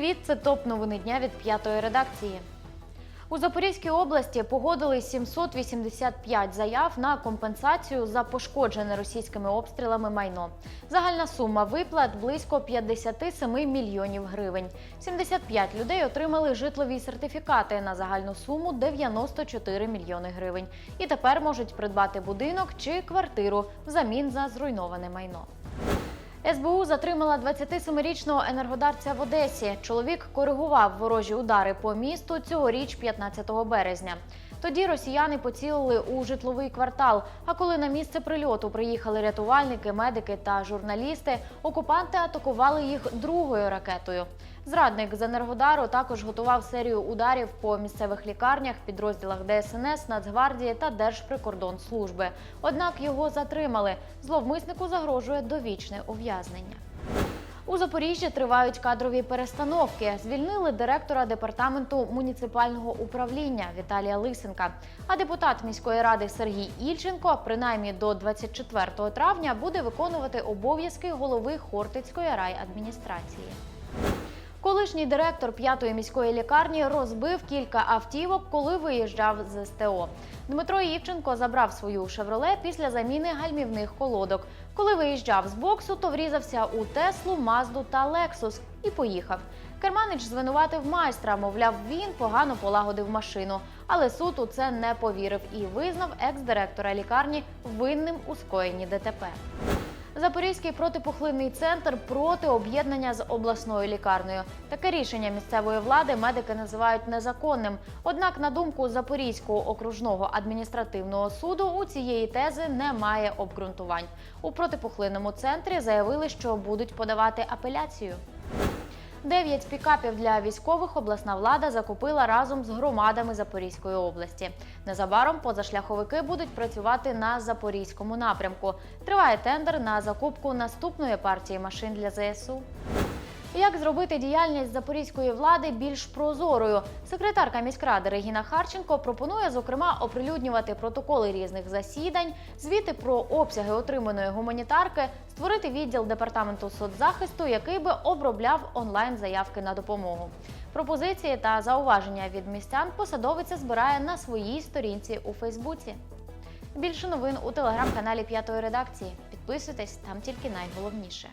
Привіт, це топ новини дня від п'ятої редакції. У Запорізькій області погодили 785 заяв на компенсацію за пошкоджене російськими обстрілами майно. Загальна сума виплат близько 57 мільйонів гривень. 75 людей отримали житлові сертифікати на загальну суму 94 мільйони гривень. І тепер можуть придбати будинок чи квартиру взамін за зруйноване майно. СБУ затримала 27-річного енергодарця в Одесі. Чоловік коригував ворожі удари по місту цьогоріч 15 березня. Тоді росіяни поцілили у житловий квартал. А коли на місце прильоту приїхали рятувальники, медики та журналісти, окупанти атакували їх другою ракетою. Зрадник з Енергодару також готував серію ударів по місцевих лікарнях, підрозділах ДСНС, Нацгвардії та Держприкордонслужби. Однак його затримали. Зловмиснику загрожує довічне ув'язнення. У Запоріжжі тривають кадрові перестановки. Звільнили директора департаменту муніципального управління Віталія Лисенка. А депутат міської ради Сергій Ільченко, принаймні до 24 травня, буде виконувати обов'язки голови Хортицької райадміністрації. Колишній директор п'ятої міської лікарні розбив кілька автівок, коли виїжджав з СТО. Дмитро Євченко забрав свою шевроле після заміни гальмівних колодок. Коли виїжджав з боксу, то врізався у Теслу, Мазду та Лексус і поїхав. Керманич звинуватив майстра, мовляв, він погано полагодив машину. Але суд у це не повірив і визнав екс-директора лікарні винним у скоєнні ДТП. Запорізький протипухлинний центр проти об'єднання з обласною лікарнею. Таке рішення місцевої влади медики називають незаконним. Однак, на думку Запорізького окружного адміністративного суду, у цієї тези немає обґрунтувань. У протипухлинному центрі заявили, що будуть подавати апеляцію. Дев'ять пікапів для військових обласна влада закупила разом з громадами Запорізької області. Незабаром позашляховики будуть працювати на запорізькому напрямку. Триває тендер на закупку наступної партії машин для ЗСУ. Як зробити діяльність запорізької влади більш прозорою? Секретарка міськради Регіна Харченко пропонує зокрема оприлюднювати протоколи різних засідань, звіти про обсяги отриманої гуманітарки, створити відділ департаменту соцзахисту, який би обробляв онлайн заявки на допомогу. Пропозиції та зауваження від містян посадовиця збирає на своїй сторінці у Фейсбуці. Більше новин у телеграм-каналі П'ятої редакції. Підписуйтесь там тільки найголовніше.